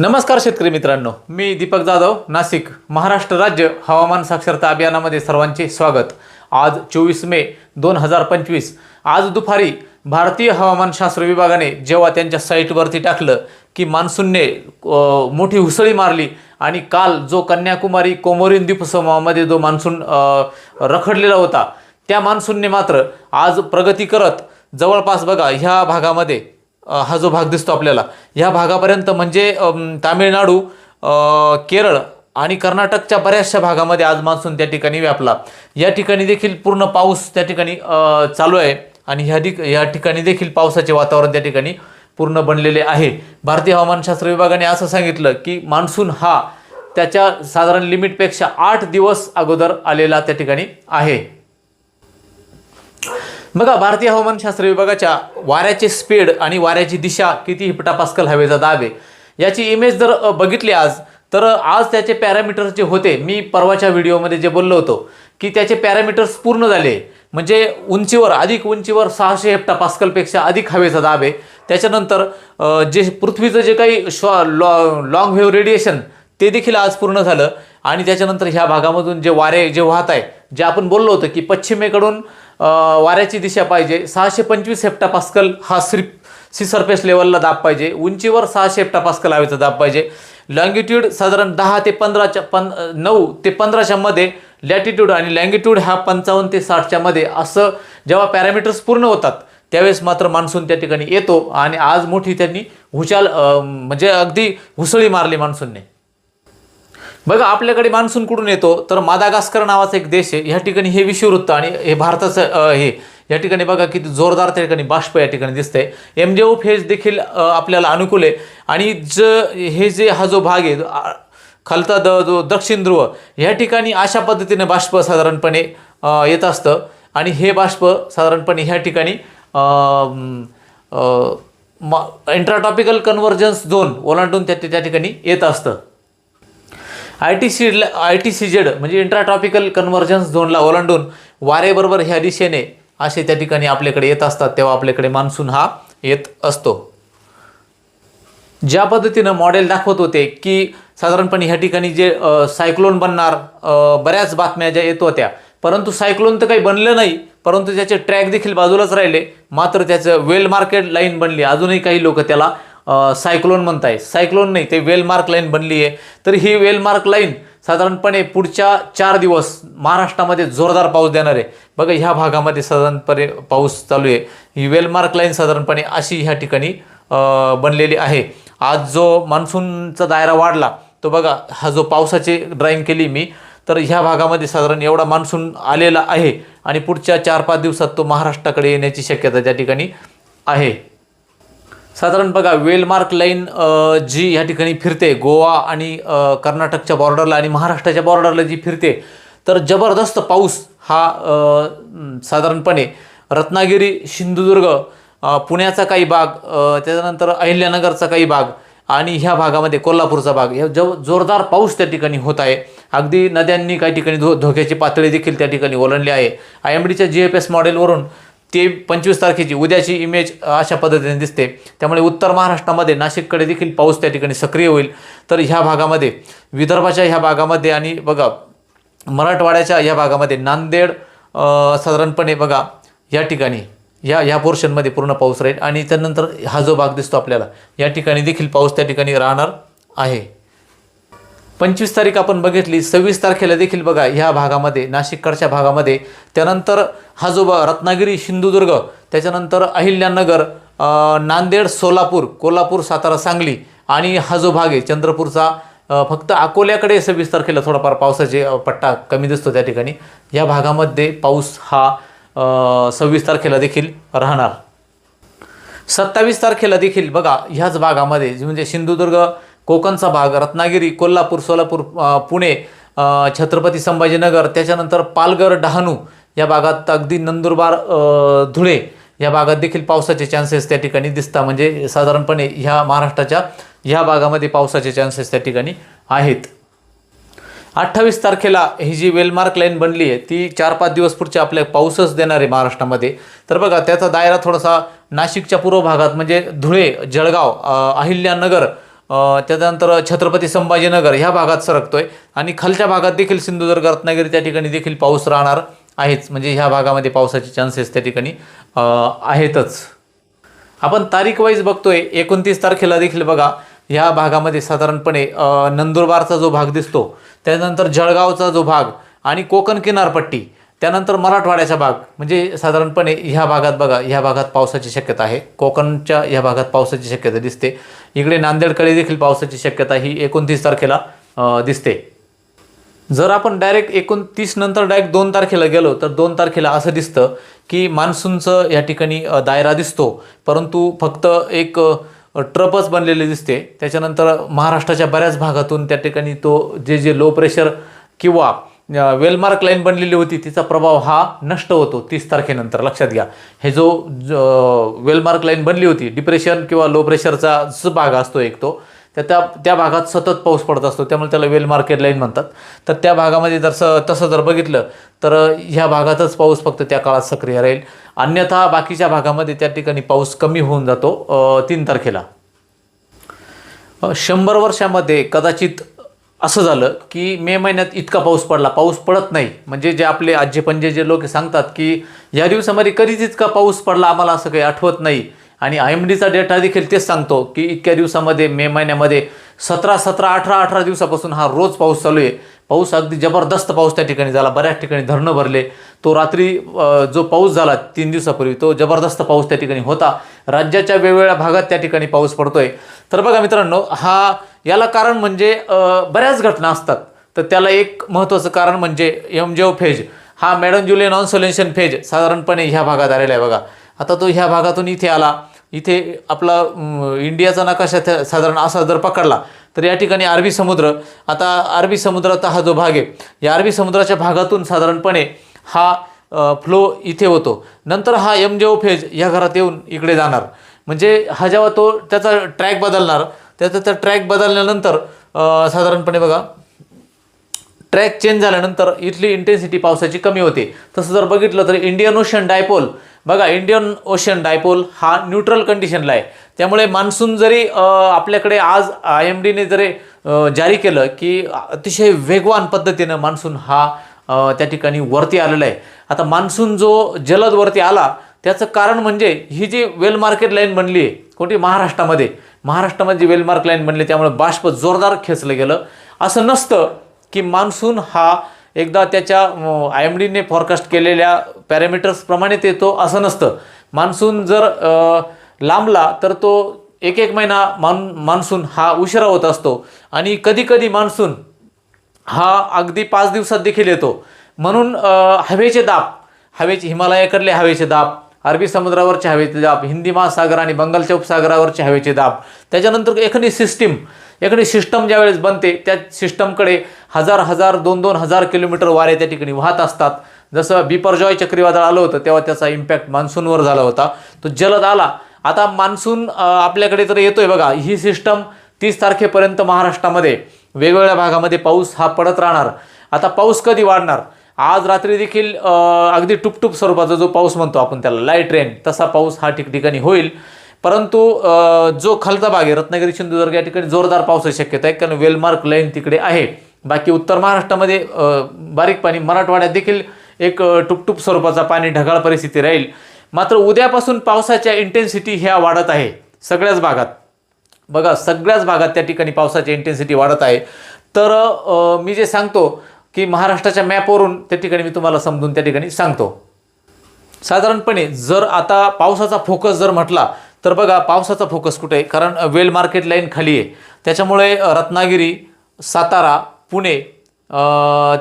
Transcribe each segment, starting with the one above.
नमस्कार शेतकरी मित्रांनो मी दीपक जाधव नाशिक महाराष्ट्र राज्य हवामान साक्षरता अभियानामध्ये सर्वांचे स्वागत. आज चोवीस मे दोन हजार पंचवीस. आज दुपारी भारतीय हवामानशास्त्र विभागाने जेव्हा त्यांच्या साईटवरती टाकलं की मान्सूनने मोठी उसळी मारली आणि काल जो कन्याकुमारी कोमोरिन द्वीपसमूहामध्ये जो मान्सून रखडलेला होता त्या मान्सूनने मात्र आज प्रगती करत जवळपास बघा ह्या भागामध्ये हा जो भाग दिसतो आपल्याला ह्या भागापर्यंत म्हणजे तामिळनाडू केरळ आणि कर्नाटकच्या बऱ्याचशा भागामध्ये आज मान्सून त्या ठिकाणी व्यापला. या ठिकाणी देखील पूर्ण पाऊस त्या ठिकाणी चालू आहे आणि ह्या ठिक ह्या ठिकाणी देखील पावसाचे वातावरण त्या ठिकाणी पूर्ण बनलेले आहे. भारतीय हवामानशास्त्र विभागाने असं सांगितलं की मान्सून हा त्याच्या साधारण लिमिटपेक्षा आठ दिवस अगोदर आलेला त्या ठिकाणी आहे. बघा भारतीय हवामानशास्त्र विभागाच्या वाऱ्याचे स्पीड आणि वाऱ्याची दिशा किती हिपटापास्कल हवेचा दाबे याची इमेज जर बघितली आज तर आज त्याचे पॅरामीटर्स जे होते मी परवाच्या व्हिडिओमध्ये जे बोललो होतो की त्याचे पॅरामीटर्स पूर्ण झाले. म्हणजे उंचीवर अधिक उंचीवर सहाशे हेप्टापास्कलपेक्षा अधिक हवेचा दाब आहे. त्याच्यानंतर जे पृथ्वीचं जे काही श्वा लॉ लॉंग व्हेव रेडिएशन ते देखील आज पूर्ण झालं. आणि त्याच्यानंतर ह्या भागामधून जे वारे जे वाहत आहे जे आपण बोललो होतो की पश्चिमेकडून वाऱ्याची दिशा पाहिजे. सहाशे पंचवीस हेप्टापास्कल हा श्री सी सरफेस लेवलला दाब पाहिजे. उंचीवर सहाशे हेप्टापास्कल हवेचा दाब पाहिजे. लँगिट्यूड साधारण दहा ते पंधराच्या पं नऊ ते पंधराच्या मध्ये लॅटिट्यूड आणि लँगिट्यूड हा पंचावन्न ते साठच्या मध्ये असं जेव्हा पॅरामीटर्स पूर्ण होतात त्यावेळेस मात्र मान्सून त्या ठिकाणी येतो आणि आज मोठी त्यांनी हुशाल म्हणजे अगदी हुसळी मारली मान्सूनने. बघा आपल्याकडे मान्सून कुठून येतो? तर मादागास्कर नावाचा एक देश आहे. ह्या ठिकाणी हे विषुववृत्त आणि हे भारताचं हे या ठिकाणी बघा किती जोरदार त्या ठिकाणी बाष्प या ठिकाणी दिसतंय. एम जे फेज देखील आपल्याला अनुकूल आहे. आणि ज हे जे हा जो भाग आहे खालता द जो दक्षिण ध्रुव ह्या ठिकाणी अशा पद्धतीने बाष्प साधारणपणे येत असतं. आणि हे बाष्प साधारणपणे ह्या ठिकाणी इंट्राटॉपिकल कन्व्हर्जन्स झोन ओलांडून त्या त्या ठिकाणी येत असतं. I T C I T C Z म्हणजे इंट्राटॉपिकल कन्व्हर्जन्स झोनला ओलांडून वारेबरोबर ह्या दिशेने असे त्या ठिकाणी आपल्याकडे येत असतात तेव्हा आपल्याकडे मान्सून हा येत असतो. ज्या पद्धतीनं मॉडेल दाखवत होते की साधारणपणे ह्या ठिकाणी जे सायक्लोन बनणार बऱ्याच बातम्या ज्या येत होत्या परंतु सायक्लोन तर काही बनलं नाही परंतु त्याचे ट्रॅक देखील बाजूलाच राहिले मात्र त्याचं वेल मार्केट लाईन बनली. अजूनही काही लोक त्याला सायक्लोन म्हणताय. सायक्लोन नाही ते वेलमार्क लाईन बनली आहे तर ही वेलमार्क लाईन साधारणपणे पुढच्या चार दिवस महाराष्ट्रामध्ये जोरदार पाऊस देणार आहे. बघा ह्या भागामध्ये साधारणपणे पाऊस चालू आहे. ही वेलमार्क लाईन साधारणपणे अशी ह्या ठिकाणी बनलेली आहे. आज जो मान्सूनचा दायरा वाढला तो बघा हा जो पावसाची ड्राईंग केली मी तर ह्या भागामध्ये साधारण एवढा मान्सून आलेला आहे आणि पुढच्या चार पाच दिवसात तो महाराष्ट्राकडे येण्याची शक्यता त्या ठिकाणी आहे. साधारण बघा वेलमार्क लाईन जी ह्या ठिकाणी फिरते गोवा आणि कर्नाटकच्या बॉर्डरला आणि महाराष्ट्राच्या बॉर्डरला जी फिरते तर जबरदस्त पाऊस हा साधारणपणे रत्नागिरी सिंधुदुर्ग पुण्याचा काही भाग त्याच्यानंतर अहिल्यानगरचा काही भाग आणि ह्या भागामध्ये कोल्हापूरचा भाग. ह्या जो जोरदार पाऊस त्या ठिकाणी होत आहे. अगदी नद्यांनी काही ठिकाणी धो धोक्याची पातळी देखील त्या ठिकाणी ओलांडली आहे. आय एम डीच्या जी एफ एस मॉडेलवरून ते पंचवीस तारखेची उद्याची इमेज अशा पद्धतीने दिसते. त्यामुळे उत्तर महाराष्ट्रामध्ये नाशिककडे देखील पाऊस त्या ठिकाणी सक्रिय होईल. तर ह्या भागामध्ये विदर्भाच्या ह्या भागामध्ये आणि बघा मराठवाड्याच्या ह्या भागामध्ये नांदेड साधारणपणे बघा या ठिकाणी या ह्या पोर्शनमध्ये पूर्ण पाऊस राहील. आणि त्यानंतर हा जो भाग दिसतो आपल्याला या ठिकाणी देखील पाऊस त्या ठिकाणी राहणार आहे. पंचवीस तारीख आपण बघितली सव्वीस तारखेला देखील बघा ह्या भागामध्ये नाशिककडच्या भागामध्ये. त्यानंतर हा जो रत्नागिरी सिंधुदुर्ग त्याच्यानंतर अहिल्यानगर नांदेड सोलापूर कोल्हापूर सातारा सांगली आणि हा जो भाग आहे चंद्रपूरचा फक्त अकोल्याकडे सव्वीस तारखेला थोडाफार पावसाचे पट्टा कमी दिसतो त्या ठिकाणी. या भागामध्ये पाऊस हा सव्वीस तारखेला देखील राहणार. सत्तावीस तारखेला देखील बघा ह्याच भागामध्ये म्हणजे सिंधुदुर्ग कोकणचा भाग रत्नागिरी कोल्हापूर सोलापूर पुणे छत्रपती संभाजीनगर त्याच्यानंतर पालघर डहाणू या भागात अगदी नंदुरबार धुळे या भागात देखील पावसाचे चान्सेस त्या ठिकाणी दिसतात म्हणजे साधारणपणे ह्या महाराष्ट्राच्या ह्या भागामध्ये पावसाचे चान्सेस त्या ठिकाणी आहेत. अठ्ठावीस तारखेला ही जी वेलमार्क लाईन बनली आहे ती चार पाच दिवस पुढच्या आपल्या पाऊसच देणार आहे महाराष्ट्रामध्ये. तर बघा त्याचा दायरा थोडासा नाशिकच्या पूर्व भागात म्हणजे धुळे जळगाव अहिल्यानगर त्याच्यानंतर छत्रपती संभाजीनगर ह्या भागात सरकतोय. आणि खालच्या भागात देखील सिंधुदुर्ग रत्नागिरी त्या ठिकाणी देखील पाऊस राहणार आहेच. म्हणजे ह्या भागामध्ये पावसाचे चान्सेस त्या ठिकाणी आहेतच. आपण तारीख वाईज बघतोय एकोणतीस तारखेला देखील बघा ह्या भागामध्ये साधारणपणे नंदुरबारचा जो भाग दिसतो त्यानंतर जळगावचा जो भाग आणि कोकण किनारपट्टी त्यानंतर मराठवाड्याचा भाग म्हणजे साधारणपणे ह्या भागात बघा ह्या भागात पावसाची शक्यता आहे. कोकणच्या ह्या भागात पावसाची शक्यता दिसते. इकडे नांदेडकडे देखील पावसाची शक्यता ही एकोणतीस तारखेला दिसते. जर आपण डायरेक्ट एकोणतीस नंतर डायरेक्ट दोन तारखेला गेलो तर दोन तारखेला असं दिसतं की मान्सूनचं या ठिकाणी दायरा दिसतो. परंतु फक्त एक ट्रपच बनलेले दिसते. त्याच्यानंतर महाराष्ट्राच्या बऱ्याच भागातून त्या ठिकाणी तो जे जे लो प्रेशर किंवा वेलमार्क लाईन बनलेली होती तिचा प्रभाव हा नष्ट होतो तीस तारखेनंतर. लक्षात घ्या. हे जो वेलमार्क लाईन बनली होती डिप्रेशन किंवा लो प्रेशरचा जो भाग असतो एक तो तर त्या त्या भागात सतत पाऊस पडत असतो त्यामुळे त्याला वेल मार्केट लाईन म्हणतात. तर त्या भागामध्ये जर स तसं जर बघितलं तर ह्या भागातच पाऊस फक्त त्या काळात सक्रिय राहील. अन्यथा बाकीच्या भागामध्ये त्या ठिकाणी पाऊस कमी होऊन जातो तीन तारखेला. शंभर वर्षामध्ये कदाचित असं झालं की मे महिन्यात इतका पाऊस पडला. पाऊस पडत नाही. म्हणजे जे आपले आजी पंजे जे लोक सांगतात की या दिवसामध्ये कधीच इतका पाऊस पडला आम्हाला असं काही आठवत नाही. आणि आय एम डीचा डेटा देखील तेच सांगतो की इतक्या दिवसामध्ये मे महिन्यामध्ये सतरा सतरा अठरा अठरा दिवसापासून हा रोज पाऊस चालू आहे. पाऊस अगदी जबरदस्त पाऊस त्या ठिकाणी झाला. बऱ्याच ठिकाणी धरणं भरले. तो रात्री जो पाऊस झाला तीन दिवसापूर्वी तो जबरदस्त पाऊस त्या ठिकाणी होता. राज्याच्या वेगवेगळ्या भागात त्या ठिकाणी पाऊस पडतोय. तर बघा मित्रांनो हा याला कारण म्हणजे बऱ्याच घटना असतात. तर त्याला एक महत्त्वाचं कारण म्हणजे एमजेओ फेज. हा मॅडम जुलियन सोल्युशन फेज साधारणपणे ह्या भागात आलेला आहे बघा. आता तो ह्या भागातून इथे आला. इथे आपला इंडियाचा नकाशा त्या- साधारण असा जर पकडला तर या ठिकाणी अरबी समुद्र. आता अरबी समुद्राचा हा जो भाग आहे या अरबी समुद्राच्या भागातून साधारणपणे हा फ्लो इथे होतो. नंतर हा एम जे फेज या घरात येऊन इकडे जाणार. म्हणजे हा जेव्हा तो त्याचा ट्रॅक बदलणार त्याचा त्या ट्रॅक बदलल्यानंतर साधारणपणे बघा ट्रॅक चेंज झाल्यानंतर इथली इंटेन्सिटी पावसाची कमी होते. तसं जर बघितलं तर इंडियन ओशन डायपोल बघा इंडियन ओशन डायपोल हा न्यूट्रल कंडिशनला आहे. त्यामुळे मान्सून जरी आपल्याकडे आज आय एम डीने जरी जारी केलं की अतिशय वेगवान पद्धतीनं मान्सून हा त्या ठिकाणी वरती आलेला आहे. आता मान्सून जो जलद वरती आला त्याचं कारण म्हणजे ही जी वेल मार्केट लाईन बनली आहे कोणती? महाराष्ट्रामध्ये. महाराष्ट्रामध्ये जी वेलमार्क लाईन बनली त्यामुळे बाष्प जोरदार खेचलं गेलं. असं नसतं की मान्सून हा एकदा त्याच्या आय एम डीने फॉरकास्ट केलेल्या पॅरामीटर्सप्रमाणे ते येतो असं नसतं. मान्सून जर लांबला तर तो एक एक महिना मान मान्सून हा उशिरा होत असतो. आणि कधीकधी मान्सून हा अगदी पाच दिवसात देखील येतो. म्हणून हवेचे दाब हवेचे हिमालयाकडले हवेचे दाब अरबी समुद्रावरचे हवेचे दाब हिंदी महासागर आणि बंगालच्या उपसागरावरचे हवेचे दाब. त्याच्यानंतर एखादी सिस्टीम एखादी सिस्टम ज्यावेळेस बनते त्या सिस्टमकडे हजार हजार दोन दोन हजार किलोमीटर वारे त्या ठिकाणी वाहत असतात. जसं बिपरजॉय चक्रीवादळ आलं होतं तेव्हा त्याचा इम्पॅक्ट मान्सूनवर झाला होता. तो जलद आला. आता मान्सून आपल्याकडे तर येतोय बघा. ही सिस्टम तीस तारखेपर्यंत महाराष्ट्रामध्ये वेगवेगळ्या भागामध्ये पाऊस हा पडत राहणार. आता पाऊस कधी वाढणार? आज रात्री देखील अगदी टुपटुप स्वरूपाचा जो पाऊस म्हणतो आपण त्याला लाइट रेन तसा पाऊस हा ठिकठिकाणी होईल. परंतु जो खालचा भाग आहे रत्नागिरी सिंधुदुर्ग या ठिकाणी जोरदार पावसाची शक्यता आहे. कारण वेलमार्क लाईन तिकडे आहे. बाकी उत्तर महाराष्ट्रामध्ये बारीक पाणी मराठवाड्यात देखील एक टुपटुप स्वरूपाचा पाणी ढगाळ परिस्थिती राहील. मात्र उद्यापासून पावसाच्या इंटेन्सिटी ह्या वाढत आहे सगळ्याच भागात. बघा सगळ्याच भागात त्या ठिकाणी पावसाची इंटेन्सिटी वाढत आहे. तर मी जे सांगतो की महाराष्ट्राच्या मॅपवरून त्या ठिकाणी मी तुम्हाला समजून त्या ठिकाणी सांगतो. साधारणपणे जर आता पावसाचा फोकस जर म्हटला तर बघा पावसाचा फोकस कुठे आहे? कारण वेल मार्केट लाईन खाली आहे. त्याच्यामुळे रत्नागिरी सातारा पुणे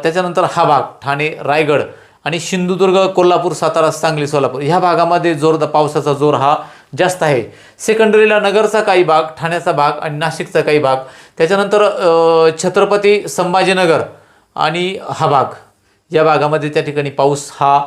त्याच्यानंतर हा भाग ठाणे रायगड आणि सिंधुदुर्ग कोल्हापूर सातारा सांगली सोलापूर ह्या भागामध्ये जोरदार पावसाचा जोर हा जास्त आहे. सेकंडरीला नगरचा काही भाग ठाण्याचा भाग आणि नाशिकचा काही भाग. त्याच्यानंतर छत्रपती संभाजीनगर आणि हा भाग या भागामध्ये त्या ठिकाणी पाऊस हा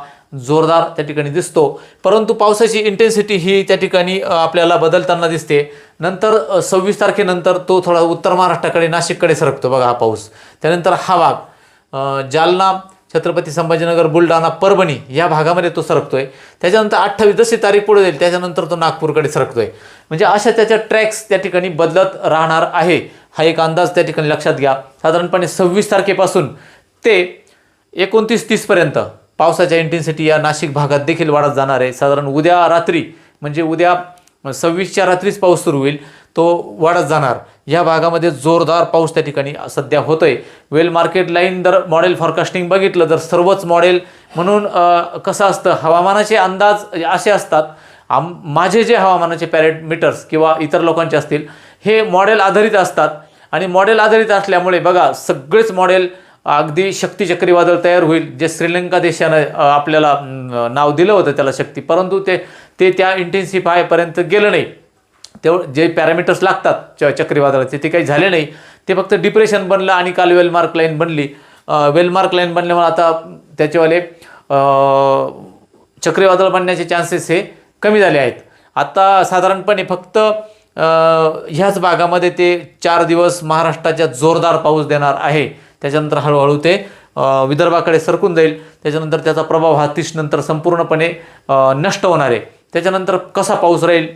जोरदार त्या ठिकाणी दिसतो. परंतु पावसाची इंटेन्सिटी ही त्या ठिकाणी आपल्याला बदलताना दिसते. नंतर सव्वीस तारखेनंतर तो थोडा उत्तर महाराष्ट्राकडे नाशिककडे सरकतो बघा हा पाऊस. त्यानंतर हा भाग जालना छत्रपती संभाजीनगर बुलढाणा परभणी या भागामध्ये तो सरकतोय. त्याच्यानंतर अठ्ठावीस जशी तारीख पुढे जाईल त्याच्यानंतर तो नागपूरकडे सरकतोय. म्हणजे अशा त्याच्या ट्रॅक्स त्या ठिकाणी बदलत राहणार आहे. हा एक अंदाज त्या ठिकाणी लक्षात घ्या. साधारणपणे सव्वीस तारखेपासून ते एकोणतीस तीसपर्यंत पावसाच्या इंटेन्सिटी या नाशिक भागात देखील वाढत जाणार आहे. साधारण उद्या रात्री म्हणजे उद्या सव्वीसच्या रात्रीच पाऊस सुरू होईल तो वाढत जाणार. या भागामध्ये जोरदार पाऊस त्या ठिकाणी सध्या होतोय. वेल मार्केट लाईन जर मॉडेल फॉरकास्टिंग बघितलं तर सर्वच मॉडेल म्हणून कसं असतं हवामानाचे अंदाज असे असतात. आम माझे जे हवामानाचे पॅरेमीटर्स किंवा इतर लोकांचे असतील हे मॉडेल आधारित असतात. आणि मॉडेल आधारित असल्यामुळे बघा सगळेच मॉडेल अगदी शक्ती चक्रीवादळ तयार होईल जे श्रीलंका देशानं आपल्याला नाव दिलं होतं त्याला शक्ती. परंतु ते ते त्या इंटेन्सिफायपर्यंत गेलं नाही. तेवढं जे पॅरामीटर्स लागतात च चक्रीवादळाचे ते काही झाले नाही. ते फक्त डिप्रेशन बनलं आणि काल वेलमार्क लाईन बनली. वेलमार्क लाईन बनल्यामुळे आता त्याचेवाले चक्रीवादळ बनण्याचे चान्सेस हे कमी झाले आहेत. आता साधारणपणे फक्त ह्याच भागामध्ये ते चार दिवस महाराष्ट्राच्या जोरदार पाऊस देणार आहे. त्याच्यानंतर हळूहळू ते विदर्भाकडे सरकून जाईल. त्याच्यानंतर त्याचा प्रभाव हा तीसनंतर संपूर्णपणे नष्ट होणार आहे. त्याच्यानंतर कसा पाऊस राहील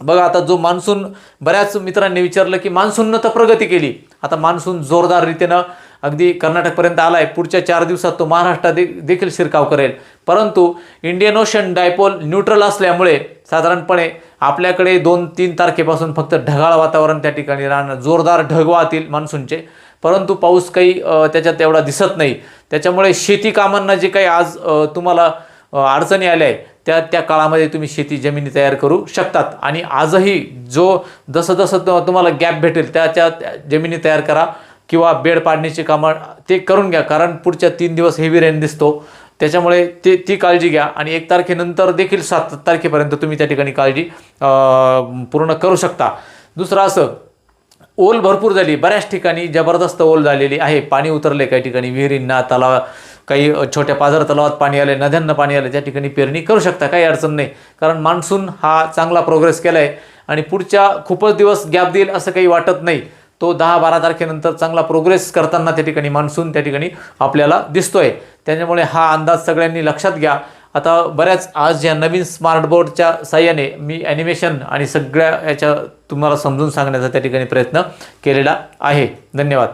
बघा आता जो मान्सून बऱ्याच मित्रांनी विचारलं की मान्सूननं तर प्रगती केली. आता मान्सून जोरदार रीतीनं अगदी कर्नाटकपर्यंत आला आहे पुढच्या चार दिवसात तो महाराष्ट्रात दे देखील शिरकाव करेल. परंतु इंडियन ओशन डायपोल न्यूट्रल असल्यामुळे साधारणपणे आपल्याकडे दोन तीन तारखेपासून फक्त ढगाळ वातावरण त्या ठिकाणी राहणार जोरदार ढग वाहतील मान्सूनचे. परंतु पाऊस काही त्याच्यात एवढा दिसत नाही. त्याच्यामुळे शेती कामांना जे काही आज तुम्हाला अडचणी आल्या आहे त्या त्या काळामध्ये तुम्ही शेती जमिनी तयार करू शकतात. आणि आजही जो जसं जसं तुम्हाला गॅप भेटेल त्याच्या त्या जमिनी तयार करा किंवा बेड पाडण्याची कामं ते करून घ्या. कारण पुढच्या तीन दिवस हेवी रेन दिसतो. त्याच्यामुळे ते ती काळजी घ्या. आणि एक तारखेनंतर देखील सात तारखेपर्यंत तुम्ही त्या ठिकाणी काळजी पूर्ण करू शकता. दुसरं असं ओल भरपूर झाली. बऱ्याच ठिकाणी जबरदस्त ओल झालेली आहे. पाणी उतरले काही ठिकाणी. विहिरींना तलाव काही छोट्या पाझर तलावात पाणी आले नद्यांना पाणी आले त्या ठिकाणी पेरणी करू शकता काही अडचण नाही. कारण मान्सून हा चांगला प्रोग्रेस केला आहे आणि पुढच्या खूपच दिवस गॅप देईल असं काही वाटत नाही. तो दहा बारा तारखेनंतर चांगला प्रोग्रेस करताना त्या ठिकाणी मान्सून त्या ठिकाणी आपल्याला दिसतोय. त्याच्यामुळे हा अंदाज सगळ्यांनी लक्षात घ्या. आता बऱ्याच आज या नवीन स्मार्ट बोर्डच्या साह्याने मी ॲनिमेशन आणि सगळ्या याच्या तुम्हाला समजून सांगण्याचा त्या ठिकाणी प्रयत्न केलेला आहे. धन्यवाद.